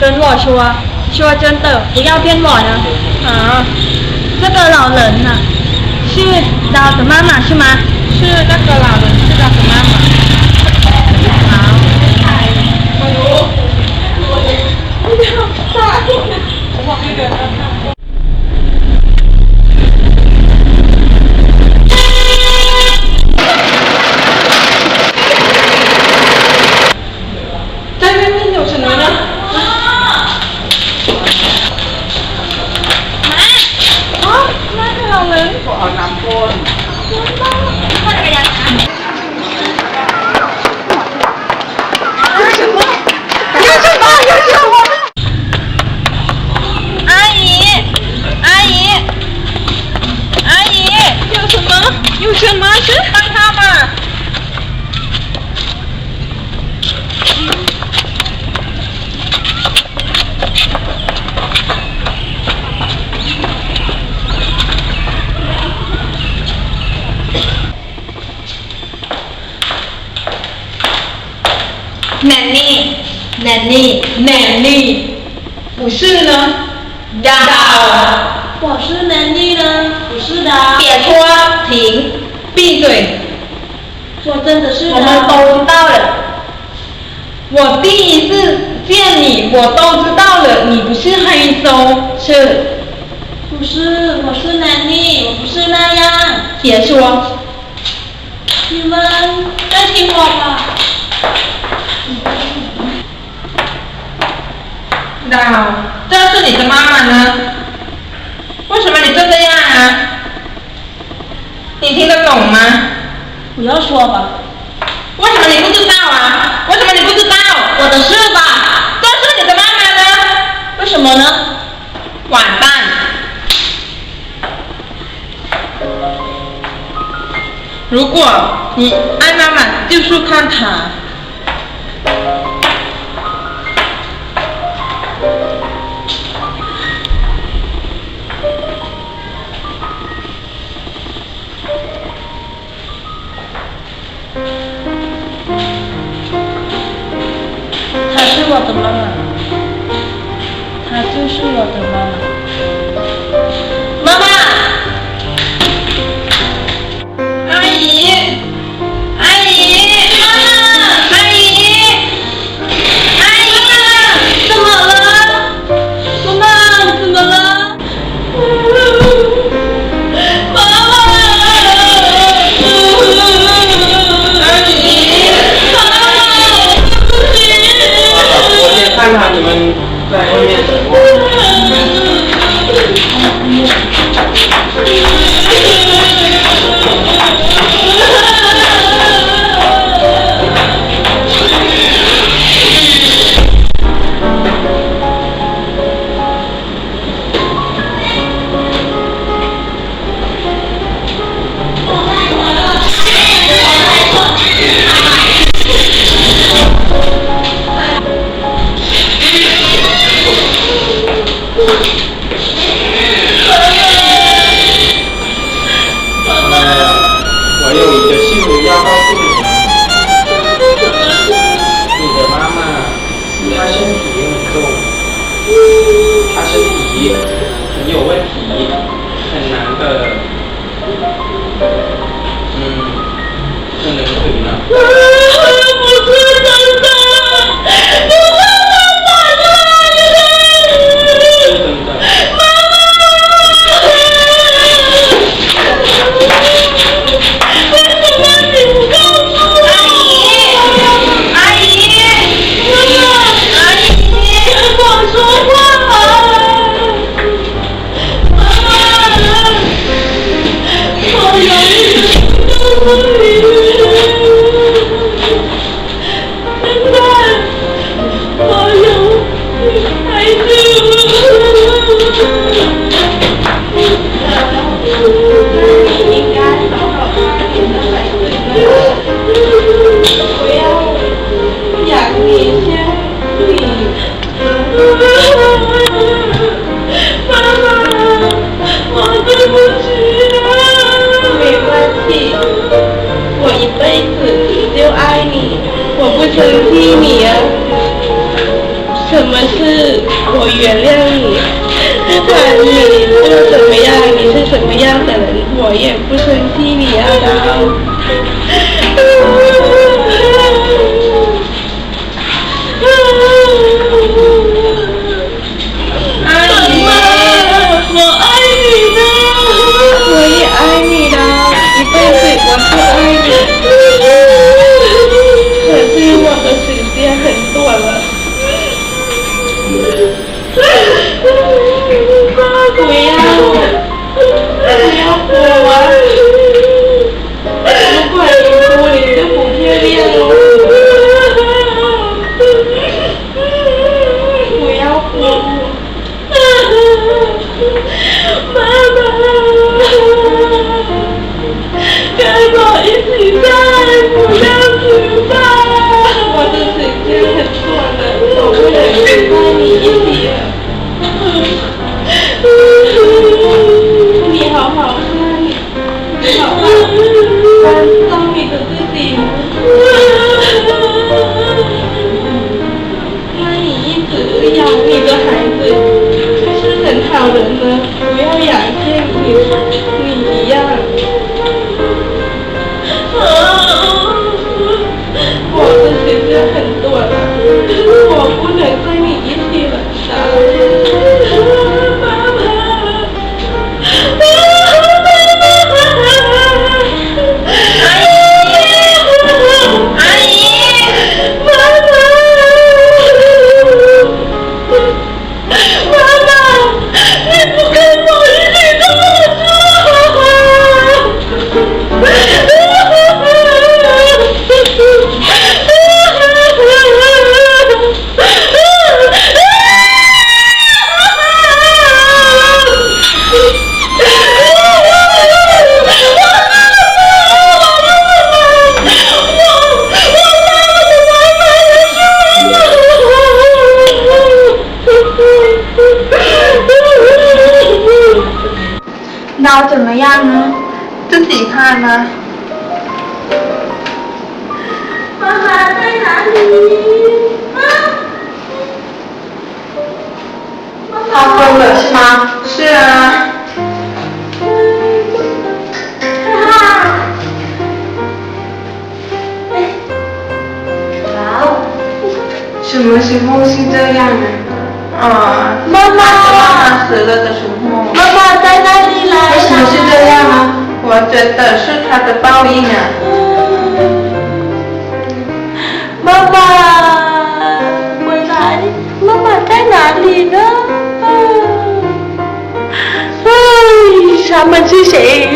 跟我说，说真的，不要骗我了。啊，这个老人呢、是老的妈妈是吗？是那个老人是他的妈妈。在外面有什么呢？啊，那个老人。我好难过。有什么？有什么？阿姨，阿姨，阿姨，有什么？有什么事？帮他吧。奶妮，奶妮，奶妮，不是呢。要。我是能力呢，不是的。别拖，停，闭嘴。说真的是的。我们都知道了。我第一次见你，我都知道了，你不是黑手，是。不是，我是男的，我不是那样。别说。你们再听我吧。那这是你的妈妈呢？为什么你就这样啊？你听得懂吗？不要说吧，为什么你不知道啊？为什么你不知道？我的事吧。都是你的妈妈呢？为什么呢？完蛋！如果你爱妈妈，就去看她。我的妈妈，她就是我的妈妈。我有一个新闻要告诉你，你的妈妈她身体有点重，她身体很有问题，很难的，辈子就爱你，我不生气你啊。什么是我原谅你？不管你做怎么样，你是什么样的人，我也不生气你啊，阿姨，我爱你的，我也爱你的，一辈子我都爱你。我的时间很短了。不要，不要哭啊！刀怎么样呢？自己看呢。妈妈在哪里？好多了是吗？是啊。什么时候是这样呢？啊，妈妈妈妈死了的时候。妈妈在哪里来？为什么是这样啊？我觉得是他的报应啊。妈妈回来，妈妈在哪里呢？哎，他们是谁？